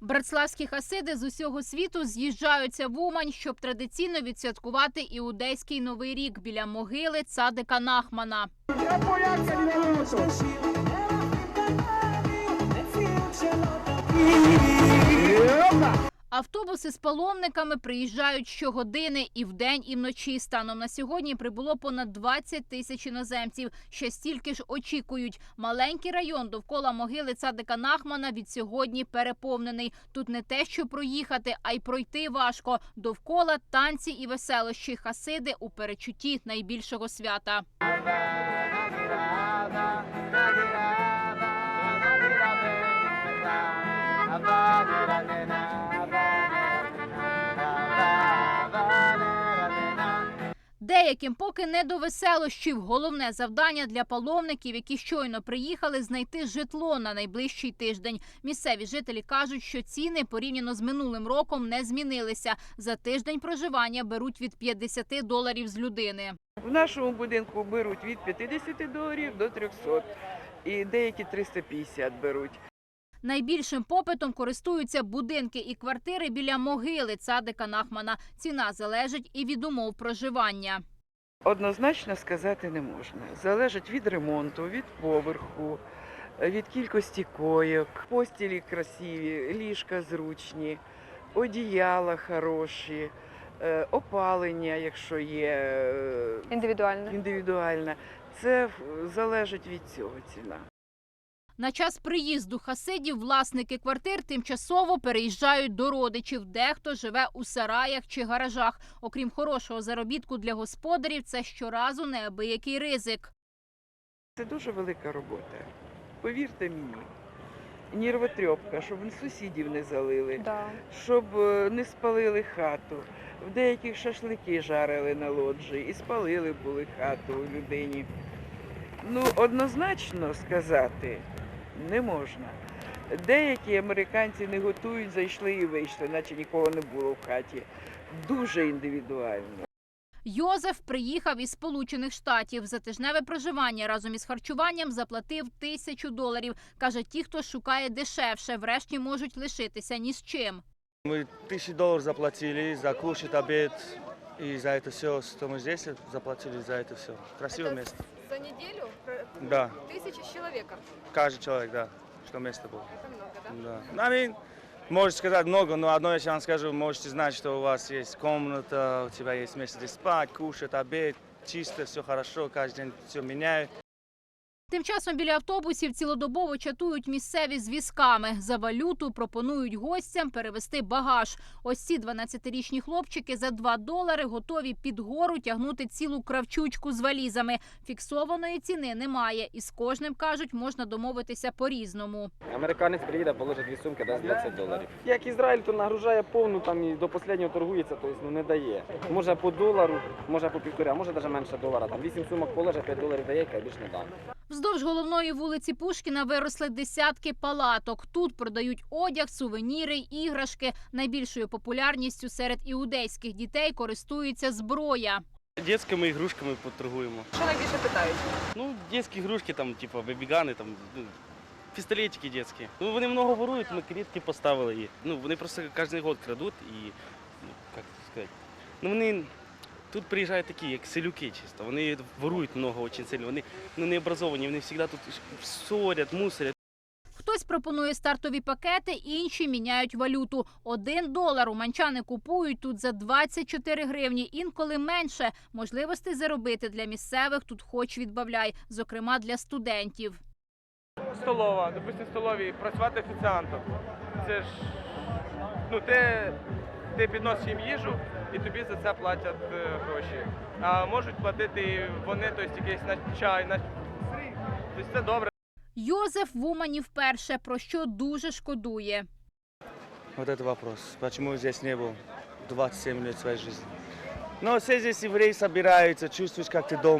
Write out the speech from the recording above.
Братславські хасиди з усього світу з'їжджаються в Умань, щоб традиційно відсвяткувати іудейський новий рік біля могили цадика Нахмана. Автобуси з паломниками приїжджають щогодини і вдень, і вночі. Станом на сьогодні прибуло понад 20 тисяч іноземців. Ще стільки ж очікують. Маленький район довкола могили цадика Нахмана від сьогодні переповнений. Тут не те, що проїхати, а й пройти важко. Довкола танці і веселощі хасиди у перечутті найбільшого свята. Деяким поки не до веселощів. Головне завдання для паломників, які щойно приїхали, знайти житло на найближчий тиждень. Місцеві жителі кажуть, що ціни порівняно з минулим роком не змінилися. За тиждень проживання беруть від 50 доларів з людини. В нашому будинку беруть від 50 доларів до 300. І деякі 350 беруть. Найбільшим попитом користуються будинки і квартири біля могили цадика Нахмана. Ціна залежить і від умов проживання. Однозначно сказати не можна. Залежить від ремонту, від поверху, від кількості койок, постілі красиві, ліжка зручні, одіяла хороші, е, опалення, якщо є е, індивідуальне. Це залежить від цього ціна. На час приїзду хасидів власники квартир тимчасово переїжджають до родичів. Дехто живе у сараях чи гаражах. Окрім хорошого заробітку для господарів, це щоразу неабиякий ризик. Це дуже велика робота. Повірте мені. Нервотрепка, щоб сусідів не залили. Да. щоб е, не спалили хату. В деяких шашлики жарили на лоджії і спалили були хату у людині. Ну, однозначно сказати не можна. Деякі американці не готують, зайшли і вийшли, наче нікого не було в хаті. Дуже індивідуально. Йозеф приїхав із Сполучених Штатів. За тижневе проживання разом із харчуванням заплатив тисячу доларів. Каже, ті, хто шукає дешевше, врешті можуть лишитися ні з чим. Мы тысячи долларов заплатили за кушать, обед. И за это все, что мы здесь заплатили за это все. Красивое место. За неделю Да, тысяча с человека. каждый человек, да, что место было. Это много, да? Да. I mean, можете сказать много, но одно я вам скажу, можете знать, что у вас есть комната, у тебя есть место где спать, кушать, обед, чисто, все хорошо, каждый день все меняют. Тим часом біля автобусів цілодобово чатують місцеві з візками. За валюту пропонують гостям перевести багаж. Ось ці 12-річні хлопчики за 2 долари готові під гору тягнути цілу кравчучку з валізами. Фіксованої ціни немає, і з кожним кажуть, можна домовитися по-різному. Американець приїде, положить дві сумки, дасть 20 доларів. Як Ізраїль, то нагружає повну там і до останнього торгується, тобто ну не дає. Може по долару, може по півтора, може навіть менше долара. Там 8 сумок положить, 5 доларів дає, і більше не дам. Вздовж головної вулиці Пушкіна виросли десятки палаток. Тут продають одяг, сувеніри, іграшки. Найбільшою популярністю серед іудейських дітей користується зброя. Детскими ігрушками поторгуємо. Що найбільше питають? Ну, детські ігрушки, там, типу, бебігани, там, ну, пістолетики детські. Ну, вони много ворують, ми клітки поставили їх. Ну, вони просто кожен год крадуть і, ну, як сказати, ну, вони тут приїжджають такі, як селюки чисто. Вони ворують много очень сильно. Вони ну, не образовані, вони завжди тут ссорять, мусорять. Хтось пропонує стартові пакети, інші міняють валюту. Один долар уманчани купують тут за 24 гривні, інколи менше. Можливостей заробити для місцевих тут хоч відбавляй, зокрема для студентів. столова, допустим, в столовій працювати офіціантом. Це ж ну ти, ти підносиш їм їжу і тобі за це платять е, гроші. А можуть платити і вони, тобто якийсь на чай, на тобто це добре. Йозеф в Умані вперше, про що дуже шкодує. Вот это вопрос. Почему здесь не был 27 лет своей жизни? Но все здесь евреи собираются, чувствуешь, как ты дома